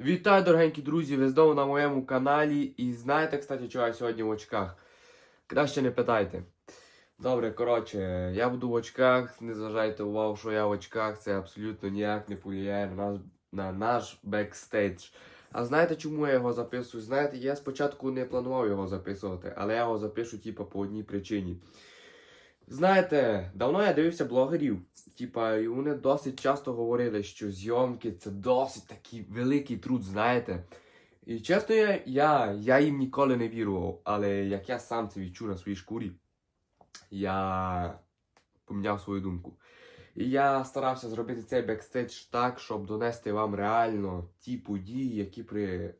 Вітаю, дорогенькі друзі! Ви знову на моєму каналі. І знаєте, кстати, чого я сьогодні в очках? Краще не питайте. Добре, коротше, я буду в очках. Не зважайте увагу, що я в очках. Це абсолютно ніяк не впливає на, нас, на наш бекстейдж. А знаєте, чому я його записую? Знаєте, я спочатку не планував його записувати, але я його запишу, типу, по одній причині. Знаєте, давно я дивився блогерів. Типа, і вони досить часто говорили, що зйомки це досить такий великий труд, знаєте. І чесно, я, я, я їм ніколи не вірував, але як я сам це відчув на своїй шкурі, я поміняв свою думку. І я старався зробити цей бекстейдж так, щоб донести вам реально ті події, які при...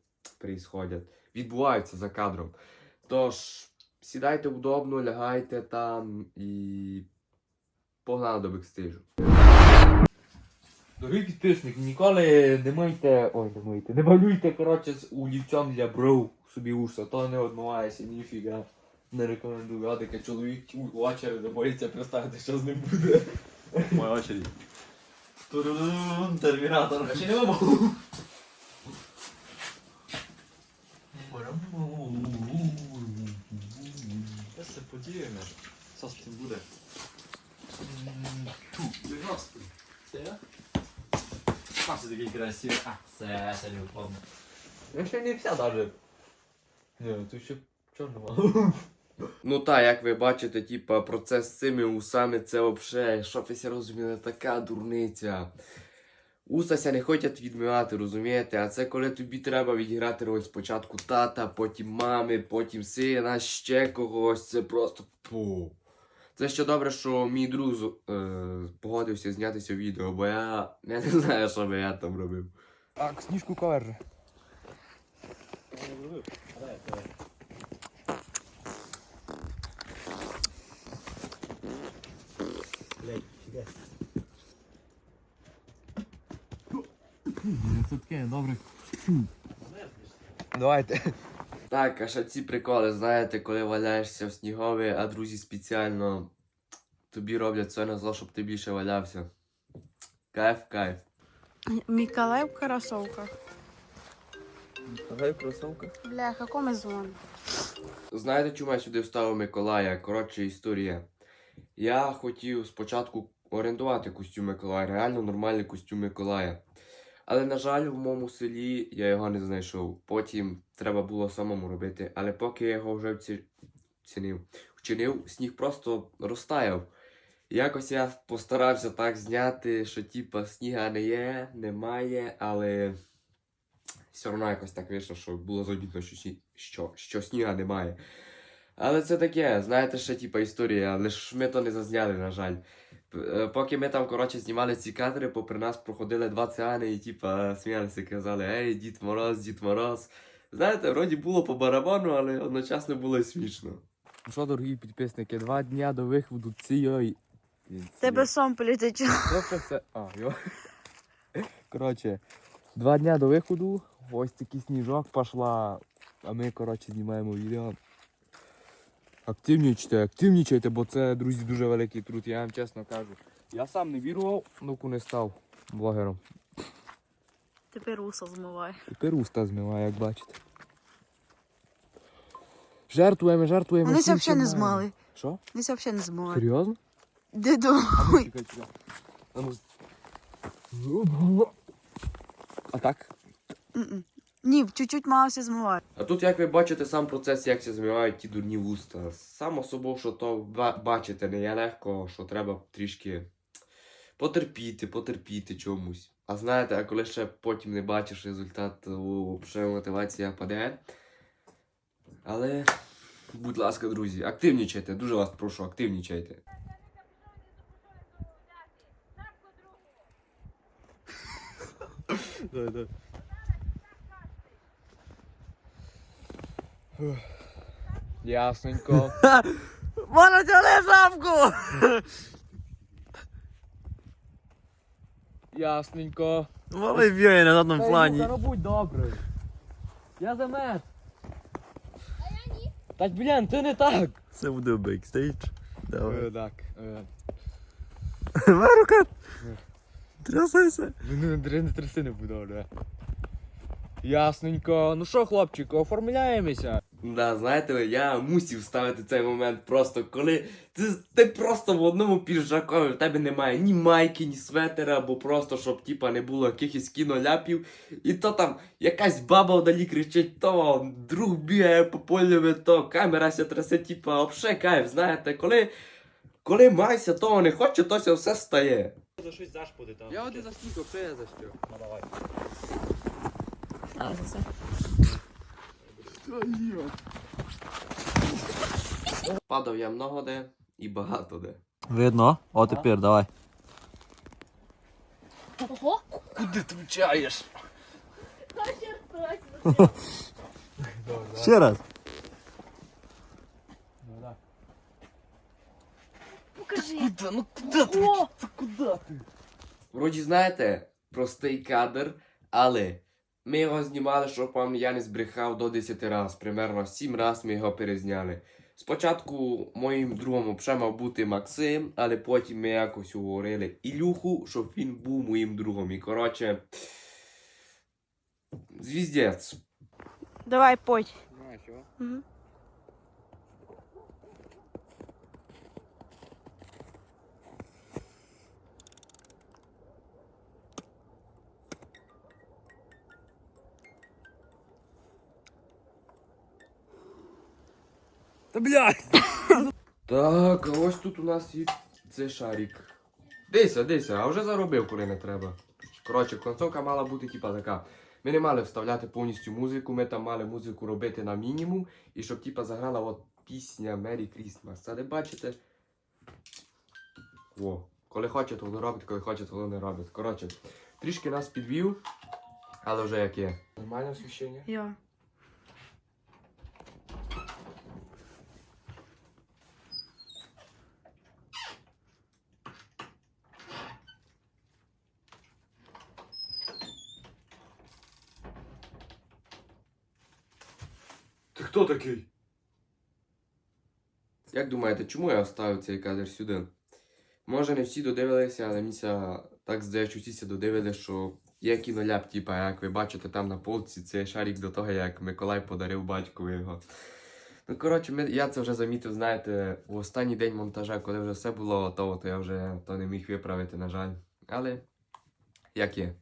відбуваються за кадром. Тож, сідайте удобно, лягайте там і погнали до бекстейджу. Дорогі підписники, ніколи не мийте. Ой, не мийте, не малюйте, коротше, з олівцем для бров собі уса, то не одмивається, ніфіга. Не рекомендую, а таке чоловік у очереди боїться представити, що з ним буде. Моя очередь. Турурун, термінатор. Ще не вимогу. Це все подіяне. Що з цим буде? Це я? А, це такий красивий. А, це, це не впевнено. Я ще не вся даже. Ні, тут ще чорного. Ну так, як ви бачите, типа, процес з цими усами це взагалі, щоб ви всі розуміли, така дурниця. Усася не хочуть відмивати, розумієте? А це коли тобі треба відіграти роль спочатку тата, потім мами, потім сина, ще когось. Це просто пу. Це ще добре, що мій друг з- е, погодився знятися відео, бо я, я не знаю, що би я там робив. Так, сніжку ковер же. Це таке, добре. Давайте. Так, а ще ці приколи, знаєте, коли валяєшся в снігові, а друзі спеціально тобі роблять все на зло, щоб ти більше валявся. Кайф, кайф. Миколай в кроссовках. Гай кросовка. Бля, какому звон? Знаєте, чому я сюди вставив Миколая? Коротше історія. Я хотів спочатку орендувати костюм Миколая, реально нормальний костюм Миколая. Але, на жаль, в моєму селі я його не знайшов. Потім треба було самому робити. Але поки я його вже вці... вчинив, сніг просто розтаяв. Якось я постарався так зняти, що типа сніга не є, немає, але все одно якось так вийшло, що було замітно, що, що, що сніга немає. Але це таке, знаєте, ще типа історія, але ж ми то не зазняли, на жаль. Е, Поки ми там, коротше, знімали ці кадри, попри нас проходили два циани і типа сміялися, казали, ей, Дід Мороз, Дід Мороз. Знаєте, вроді було по барабану, але одночасно було смішно. Ну що, дорогі підписники, два дня до виходу цієї. Тебе. А, йо. Коротше, два дня до виходу, ось такий сніжок пішла, а ми, коротше, знімаємо відео. Активнічайте, активнічайте, бо це, друзі, дуже великий труд, я вам чесно кажу. Я сам не вірував, доки не став блогером. Тепер уса змивай. Тепер уста змиває, як бачите. Жертвуємо, жертвуємо. Вони взагалі не змили. Що? Вони взагалі не змили. Серйозно? Деду. А ну. А ну. А так? Ні, чуть-чуть мало все змиває. А тут, як ви бачите, сам процес, як це змивають ті дурні вуста. Само собою, що то бачите, не є легко, що треба трішки потерпіти, потерпіти чомусь. А знаєте, а коли ще потім не бачиш результат, то вже мотивація паде. Але, будь ласка, друзі, активнічайте, дуже вас прошу, активнічайте. Давай, давай. Ясненько. Вона тяне шапку! Ясненько. Малий бігає на задному Та ну будь добрий. Я замет. Та блін, ти не так. Це буде бекстейдж. Давай. Так. е, Марука! Трясайся. Ну, не тряси не буду. Ясненько. Ну що, хлопчику, оформляємося. Да, знаєте, я мусив ставити цей момент просто, коли ти, ти просто в одному піджакові, в тебе немає ні майки, ні светера, або просто щоб типа не було якихось кіноляпів. І то там якась баба вдалі кричить, то друг бігає по полю, то камера ся трясе, типа, обше кайф, знаєте, коли, коли майся того не хоче, то ся все стає. За щось зашпуди там. Я один заснікав, що я за що? Ну давай. А, за це. Падав я много де і багато де. Видно? О, тепер давай. Ого! Куди ти вчаєш? Ще раз. Покажи! Куда? Ну куди ти? Куди ти? Вроді, знаєте, простий кадр, але ми його знімали, щоб вам я не збрехав до 10 разів. Примерно 7 разів ми його перезняли. Спочатку моїм другом вже мав бути Максим, але потім ми якось уговорили Ілюху, щоб він був моїм другом. І коротше. Звіздець. Давай, поть. Давай, чого? Мгм. Блядь! Так, а ось тут у нас і цей шарик. Дися, дися, а вже заробив, коли не треба. Коротше, концовка мала бути типа така. Ми не мали вставляти повністю музику, ми там мали музику робити на мінімум, і щоб типа заграла от пісня Merry Christmas. Це де бачите? О, коли хочете, воно робить, коли хочете, воно не робить. Коротше, трішки нас підвів, але вже як є. Нормальне освіщення? Я. Ти хто такий? Як думаєте, чому я оставив цей кадр сюди? Може не всі додивилися, але міся так здається, всі додивилися, що є кіноляп, типа, як ви бачите там на полці, цей шарик до того, як Миколай подарив батькові його. Ну, коротше, ми, я це вже замітив, знаєте, в останній день монтажа, коли вже все було готово, то я вже то не міг виправити, на жаль. Але як є.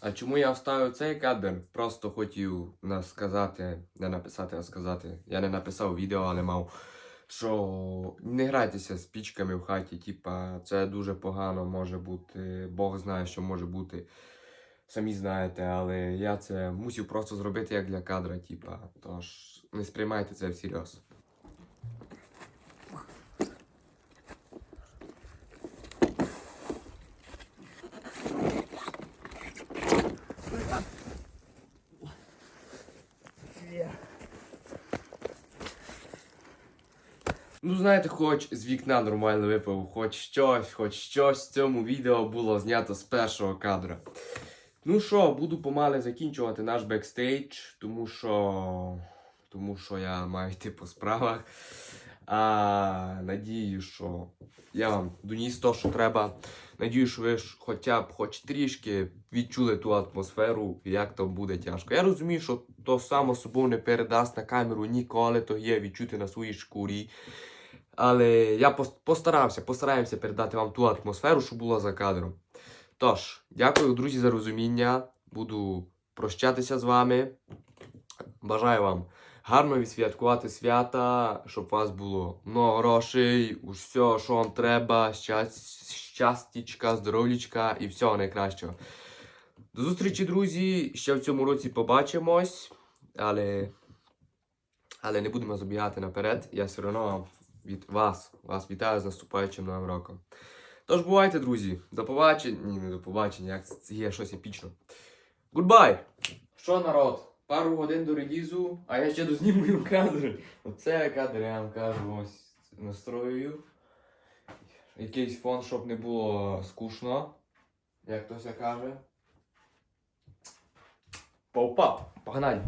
А чому я вставив цей кадр? Просто хотів сказати, не написати, а сказати. Я не написав відео, але мав, що не грайтеся з пічками в хаті. Типа, це дуже погано може бути. Бог знає, що може бути. Самі знаєте, але я це мусив просто зробити як для кадра, типа. Тож не сприймайте це всерйоз. Ну, знаєте, хоч з вікна нормально випав, хоч щось, хоч щось в цьому відео було знято з першого кадра. Ну що, буду помале закінчувати наш бекстейдж, тому що. Тому що я маю йти по справах. А надію, що я вам доніс то, що треба. Надію, що ви ж хоча б хоч трішки відчули ту атмосферу, як там буде тяжко. Я розумію, що то само собою не передасть на камеру ніколи, то є відчути на своїй шкурі. Але я постарався, постараємося передати вам ту атмосферу, що була за кадром. Тож, дякую, друзі, за розуміння. Буду прощатися з вами. Бажаю вам гарно відсвяткувати свята, щоб у вас було много грошей, усе, що вам треба, щас- щастячка, здоров'ячка і всього найкращого. До зустрічі, друзі. Ще в цьому році побачимось, але, але не будемо забігати наперед. Я все одно вам від вас, вас вітаю з наступаючим новим роком. Тож бувайте, друзі. До побачення. Ні, не до побачення, як це є щось епічно. Гудбай! Що, народ? Пару годин до релізу, а я ще дознімую кадри. Оце кадр, я вам кажу, ось настроюю. якийсь фон, щоб не було скучно. Як хтось каже. Пау-пап, погнали!